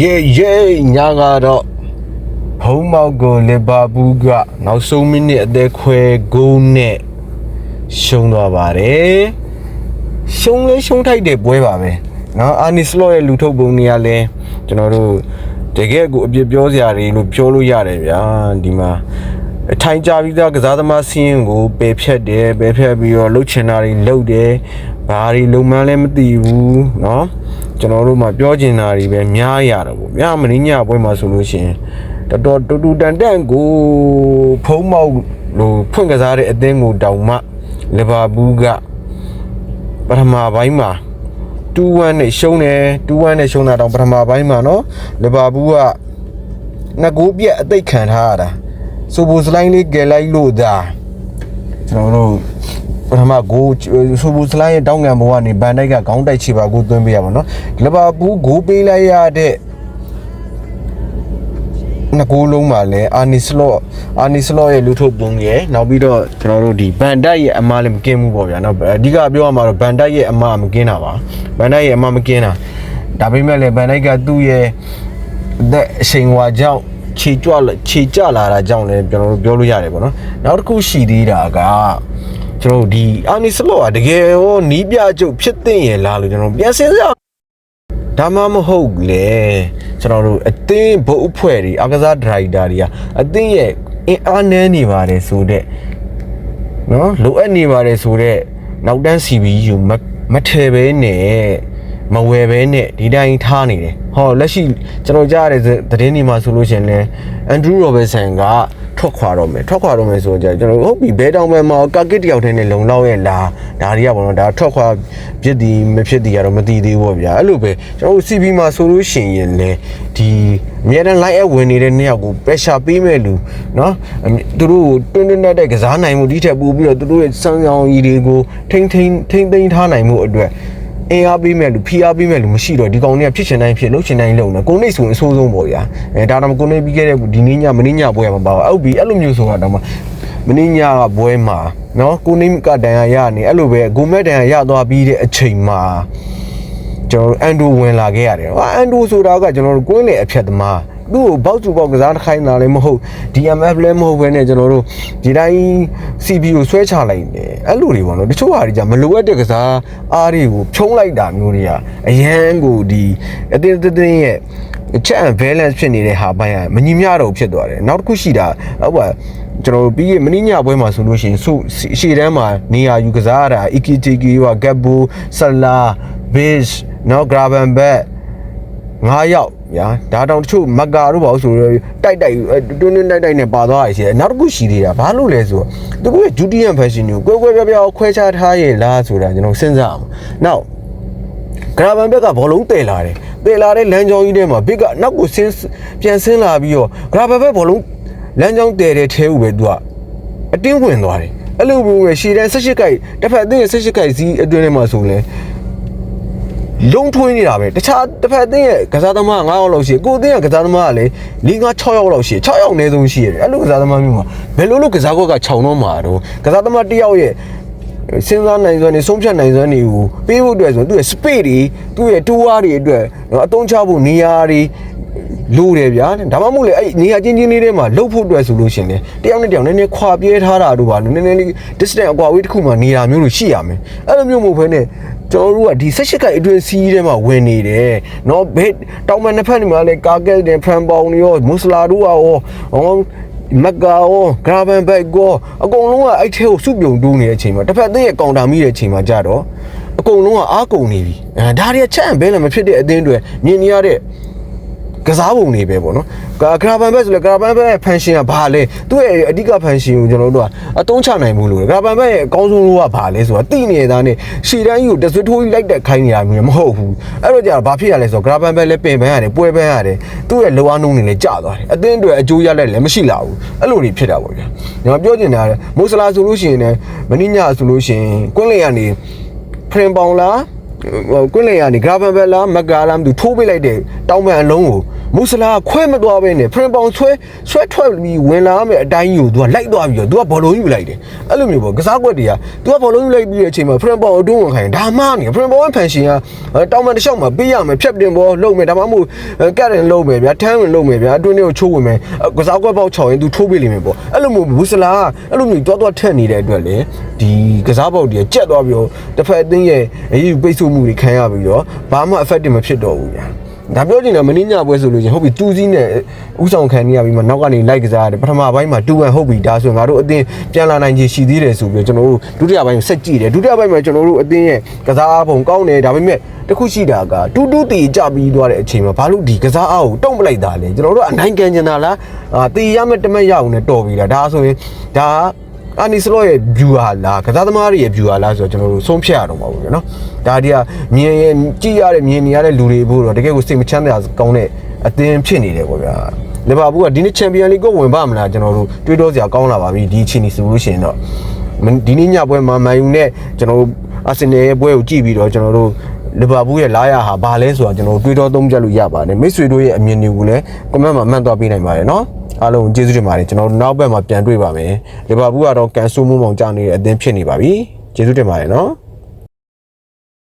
ရေရေညာကတော့ဘုံမောက်ကိုလီဗာပူးကနောက်ဆုံးမိနစ်အသက်ခွဲဂိုးနဲ့ရှုံးသွားပါတယ်။ရှုံးလဲရှုံးထိုက်တဲ့ပွဲပါပဲ။နော်အာနီစလော့ရဲ့လူထုတ်ပုံတွေကလည်းကျွန်တော်တို့တကယ်ကိုအပြစ်ပြောစရာတွေလို့ပြောလို့ရတယ်ဗျာဒီမှာ ထိုင်ကြပြီးသားကစားသမားစီးရင်ကိုပယ်ဖြတ်တယ်ပယ်ဖြတ်ပြီးတော့လှုပ်ချင်တာတွေလှုပ်တယ်ဘာတွေလုံမှန်းလည်းမသိဘူးเนาะ ကျွန်တော်တို့မှပြောချင်တာတွေပဲများရတော့ဗောများမင်းညပွဲမှာဆိုလို့ရှိရင်တော်တော်တူတူတန်တန်ကိုဖုံးမောက်လို့ဖွင့်ကစားတဲ့အသင်းကိုတောင်မှလီဗာပူးကပထမပိုင်းမှာ2-1နဲ့ရှုံးတယ်2-1နဲ့ရှုံးတာတောင်ပထမပိုင်းမှာเนาะလီဗာပူးကနှစ်ဂိုးပြက်အသိခံထားရတာ ဆိုဘိုစလိုင်းလေးကယ်လိုက်လို့ဒါကျွန်တော်တို့ပထမဂိုးဆိုဘူစလိုင်းရဲ့တောင်းငံဘောကနေဘန်တိုက်ကခေါင်းတိုက်ချပါကိုသွင်းပေးရပါတော့လီဗာပူးဂိုးပေးလိုက်ရတဲ့နှစ်ဂိုးလုံးမှာလဲအာနီစလော့အာနီစလော့ရဲ့လူထုတ်ပုံရဲ့နောက်ပြီးတော့ကျွန်တော်တို့ဒီဘန်တိုက်ရဲ့အမားလည်းမကင်းဘူးပေါ့ဗျာနော်အဓိကပြောရမှာတော့ဘန်တိုက်ရဲ့အမားမကင်းတာပါဘန်တိုက်ရဲ့အမားမကင်းတာဒါပေမဲ့လည်းဘန်တိုက်ကသူ့ရဲ့အသက်အချိန်ဝါကြောင့် ခြေကြွလာခြေကြလာတာကြောင့်လည်းကျွန်တော်တို့ပြောလို့ရတယ်ပေါ့နော်နောက်တစ်ခုရှိသေးတာကကျွန်တော်တို့ဒီအာနီစလော့ကတကယ်ရောနီးပြကျုပ်ဖြစ်တဲ့ရလားလို့ကျွန်တော်ပြန်စဉ်းစားဒါမှမဟုတ်လေကျွန်တော်တို့အသင်းဘုတ်အဖွဲ့တွေအကစားဒရိုက်တာတွေကအသင်းရဲ့အင်အားနည်းနေပါတယ်ဆိုတော့နော်လိုအပ်နေပါတယ်ဆိုတော့နောက်တန်း CPU မမထဲပဲနဲ့ မဝယ်ပဲနဲ့ဒီတိုင်းထားနေတယ်ဟောလက်ရှိကျွန်တော်ကြားရတဲ့သတင်းတွေမှာဆိုလို့ရှရင်လဲအန်ဒရူးရောဘတ်ဆန်ကထွက်ခွာတော့မယ်ထွက်ခွာတော့မယ်ဆိုကြကျွန်တော်ဟုတ်ပြီဘဲတောင်ပဲမှာကာကစ်တယောက်တည်းနဲ့လုံလောက်ရဲ့လားဒါတွေကပေါ့နော်ဒါထွက်ခွာဖြစ်သည်မဖြစ်သည်ကတော့မသိသေးဘူးပေါ့ဗျာအဲ့လိုပဲကျွန်တော်တို့ CB မှာဆိုလို့ရှိရင်လဲဒီအများတန်း line up ဝင်နေတဲ့နှစ်ယောက်ကို pressure ပေးမဲ့လူเนาะသူတို့ကိုတွင်းတွင်းတက်တက်ကစားနိုင်မှုဒီထက်ပိုပြီးတော့သူတို့ရဲ့စံဆောင်ရည်တွေကိုထိမ့်ထိမ့်ထိမ့်သိမ်းထားနိုင်မှုအတွက် အင်အားပေးမဲ့လူဖိအားပေးမဲ့လူမရှိတော့ဒီကောင်တွေကဖြစ်ချင်တိုင်းဖြစ်လှုပ်ချင်တိုင်းလှုပ်နေကိုနေဆိုရင်အဆိုးဆုံးပေါ့ဗျာအဲဒါတော့ကိုနေပြီးခဲ့တဲ့ဒီနေ့ညမနေ့ညပွဲမှာပါအောက်ပြီးအဲ့လိုမျိုးဆိုတာတော့မနေ့ညကပွဲမှာနော်ကိုနေကတန်ရရနေအဲ့လိုပဲဂိုမက်တန်ရရသွားပြီးတဲ့အချိန်မှာကျွန်တော်အန်ဒိုဝင်လာခဲ့ရတယ်ဟာအန်ဒိုဆိုတာကကျွန်တော်တို့ကွင်းလေအဖြတ်သမား သူ့ကိုဘောက်စုဘောက်ကစားတစ်ခိုင်းတာလည်းမဟုတ် DMF လည်းမဟုတ်ဘဲနဲ့ကျွန်တော်တို့ဒီတိုင်း CB ကိုဆွဲချလိုက်တယ်အဲ့လိုတွေပေါ့နော်တချို့ဟာတွေじゃမလိုအပ်တဲ့ကစားအားတွေကိုဖြုံးလိုက်တာမျိုးတွေကအရန်ကိုဒီအတင်းတင်းရဲ့ check and balance ဖြစ်နေတဲ့ဟာပိုင်းကမညီမျှတော့ဖြစ်သွားတယ်နောက်တစ်ခုရှိတာဟုတ်ပါကျွန်တော်တို့ပြီးရမင်းညပွဲမှာဆိုလို့ရှိရင်စုရှေ့တန်းမှာနေရာယူကစားရတာ EKTK ကဂက်ဘူဆလာ Bish နော် Graben Back ငါးယောက် ညာဒါတောင်တချို့မက်ကာတို့ပါဆိုတော့တိုက်တိုက်တွင်းတွင်းတိုက်တိုက်နဲ့ပါသွားရရှိတယ်နောက်တစ်ခုရှိသေးတာဘာလို့လဲဆိုတော့သူကဂျူတီယန်ဖက်ရှင်ကိုကွဲကွဲပြားပြားခွဲခြားထားရဲ့လားဆိုတာကျွန်တော်စဉ်းစားအောင်နောက်ဂရာဘန်ဘက်ကဘောလုံးတည်လာတယ်တည်လာတဲ့လမ်းကြောင်းကြီးထဲမှာဘစ်ကနောက်ကိုဆင်းပြန်ဆင်းလာပြီးတော့ဂရာဘန်ဘက်ဘောလုံးလမ်းကြောင်းတည်တဲ့ထဲဦးပဲသူကအတင်းဝင်သွားတယ်အဲ့လိုမျိုးပဲရှည်တန်း18ကိုက်တစ်ဖက်အသင်းရဲ့18ကိုက်စီးအတွင်းထဲမှာဆိုလဲ လုံးထွေးနေတာပဲတခြားတစ်ဖက်အသင်းရဲ့ကစားသမား9ယောက်လောက်ရှိကိုအသင်းရဲ့ကစားသမားကလည်း၄၅6ယောက်လောက်ရှိ6ယောက်အနည်းဆုံးရှိရတယ်အဲ့လိုကစားသမားမျိုးမှာဘယ်လိုလိုကစားကွက်က6တော့မှာတော့ကစားသမားတစ်ယောက်ရဲ့စဉ်းစားနိုင်စွမ်းနေဆုံးဖြတ်နိုင်စွမ်းတွေကိုပေးဖို့အတွက်ဆိုသူ့ရဲ့ speed တွေသူ့ရဲ့ tour တွေအတွက်နော်အသုံးချဖို့နေရာတွေ လိုတယ်ဗျာဒါမှမဟုတ်လေအဲ့နေရာချင်းချင်းလေးထဲမှာလှုပ်ဖို့အတွက်ဆိုလို့ရှင်လေတယောက်နဲ့တယောက်နည်းနည်းခွာပြဲထားတာတို့ပါနည်းနည်းလေး distance အကွာဝေးတစ်ခုမှနေတာမျိုးလို့ရှိရမယ်အဲ့လိုမျိုးမဟုတ်ဘဲနဲ့ကျွန်တော်တို့ကဒီ16ခိုက်အတွင်းစီးထဲမှာဝင်နေတယ်เนาะဘယ်တောင်မန်နှစ်ဖက်နေမှာလေကာကက်နဲ့ဖရန်ပေါင်တွေရောမွတ်စလာတို့ရောဟောမက်ကာရောဂရာဘန်ဘက်ကောအကုန်လုံးကအဲ့ထဲကိုစုပြုံတူးနေတဲ့အချိန်မှာတစ်ဖက်အသေးရဲ့ကောင်တာမိတဲ့အချိန်မှာကြတော့အကုန်လုံးကအားကုန်နေပြီအဲဒါတွေကချက်အံဘဲလည်းမဖြစ်တဲ့အသင်းတွေမြင်နေရတဲ့ ကစားပုံတွေပဲပေါ့နော်ဂရာဘန်ဘက်ဆိုလဲဂရာဘန်ဘက်ရဲ့ဖန်ရှင်ကဘာလဲသူ့ရဲ့အဓိကဖန်ရှင်ကိုကျွန်တော်တို့ကအတုံးချနိုင်မှုလို့ဂရာဘန်ဘက်ရဲ့အကောင်းဆုံးလို့ကဘာလဲဆိုတာသိနေတာနဲ့ရှီတန်းကြီးကိုတဆွေးထိုးလိုက်တဲ့ခိုင်းနေတာမျိုးမဟုတ်ဘူးအဲ့တော့ကြာဘာဖြစ်ရလဲဆိုတော့ဂရာဘန်ဘက်လည်းပင်ပန်းရတယ်ပွဲပန်းရတယ်သူ့ရဲ့လောအားနှုံးတွေလည်းကျသွားတယ်အသင်းတွေအကျိုးရလက်လည်းမရှိလာဘူးအဲ့လိုတွေဖြစ်တာပေါ့ဗျာညီမပြောချင်တာကမိုဆလာဆိုလို့ရှိရင်လည်းမင်းညဆိုလို့ရှိရင်ကွင်းလေကနေဖရင်ပေါင်လား ဟိုကွင်းလေကနေဂါဗန်ဘယ်လာမဂါလာမသူထိုးပေးလိုက်တဲ့တောင်းပန်အလုံးကိုမုဆလာခွဲမသွားဘဲနဲ့ဖရင်ပေါင်ဆွဲဆွဲထွက်ပြီးဝင်လာမယ်အတိုင်းယူသူကလိုက်သွားပြီးတော့သူကဘောလုံးယူလိုက်တယ်အဲ့လိုမျိုးပေါ့ကစားကွက်တွေကသူကဘောလုံးယူလိုက်ပြီးတဲ့အချိန်မှာဖရင်ပေါင်အတွင်းဝင်ခိုင်းဒါမှနေဖရင်ပေါင်ဖန်ရှင်ကတောင်းပန်တစ်လျှောက်မှာပေးရမယ်ဖြတ်တင်ဘောလုံးမယ်ဒါမှမဟုတ်ကတ်ရင်လုံးမယ်ဗျာထမ်းဝင်လုံးမယ်ဗျာအတွင်းတွေကိုချိုးဝင်မယ်ကစားကွက်ပေါက်ချောင်းရင်သူထိုးပေးလိမ့်မယ်ပေါ့အဲ့လိုမျိုးမုဆလာကအဲ့လိုမျိုးတွားတွားထက်နေတဲ့အတွက်လေဒီကစားပေါက်တွေကကြက်သွားပြီးတော့တစ်ဖက်အသင်းရဲ့အရေးပိတ်ဆို့မှုတွေခံရပြီးတော့ဘာမှ effective မဖြစ်တော့ဘူးဗျာဒါပြောချင်တာမင်းညပွဲဆိုလို့ချင်းဟုတ်ပြီတူးစည်းနဲ့ဥဆောင်ခံနေရပြီးမှနောက်ကနေလိုက်ကစားရတယ်ပထမပိုင်းမှာတူဝန်ဟုတ်ပြီဒါဆိုရင်ငါတို့အသင်းပြန်လာနိုင်ခြင်းရှိသေးတယ်ဆိုပြီးကျွန်တော်တို့ဒုတိယပိုင်းကိုဆက်ကြည့်တယ်ဒုတိယပိုင်းမှာကျွန်တော်တို့အသင်းရဲ့ကစားပုံကောင်းတယ်ဒါပေမဲ့တခုရှိတာကတူးတူးတီကြပြီးသွားတဲ့အချိန်မှာဘာလို့ဒီကစားအားကိုတုံ့ပလိုက်တာလဲကျွန်တော်တို့အနိုင်ကန်ကျင်တာလားအာတီရမဲ့တမက်ရအောင်နဲ့တော်ပြီလားဒါဆိုရင်ဒါ အာနီစလော့ရဲ့ view ဟာလားကစားသမားတွေရဲ့ view ဟာလားဆိုတော့ကျွန်တော်တို့ဆုံးဖြတ်ရတော့မှာပေါ့ဗျာနော်ဒါဒီကမြင်ရင်ကြည့်ရတဲ့မြင်နေရတဲ့လူတွေဖို့တော့တကယ်ကိုစိတ်မချမ်းသာကောင်းတဲ့အသင်းဖြစ်နေတယ်ပေါ့ဗျာလီဗာပူးကဒီနေ့ချန်ပီယံလိကိုဝင်ပါမလားကျွန်တော်တို့တွေးတောစရာကောင်းလာပါပြီဒီအချိန်ကြီးဆိုလို့ရှိရင်တော့ဒီနေ့ညပွဲမှာမန်ယူနဲ့ကျွန်တော်တို့အာဆင်နယ်ရဲ့ပွဲကိုကြည့်ပြီးတော့ကျွန်တော်တို့ လီဗာပူးရဲ့လာရဟာဘာလဲဆိုတာကျွန်တော်တို့တွေးတောသုံးချက်လို့ရပါတယ်မိတ်ဆွေတို့ရဲ့အမြင်တွေကိုလည်း comment မှာမှတ်သွားပေးနိုင်ပါတယ်နော်အားလုံးကျေးဇူးတင်ပါတယ်ကျွန်တော်တို့နောက်ဘက်မှာပြန်တွေ့ပါမယ်လီဗာပူးကတော့ကန်ဆူးမှုမောင်ကြနေတဲ့အသင်းဖြစ်နေပါပြီကျေးဇူးတင်ပါတယ်နော်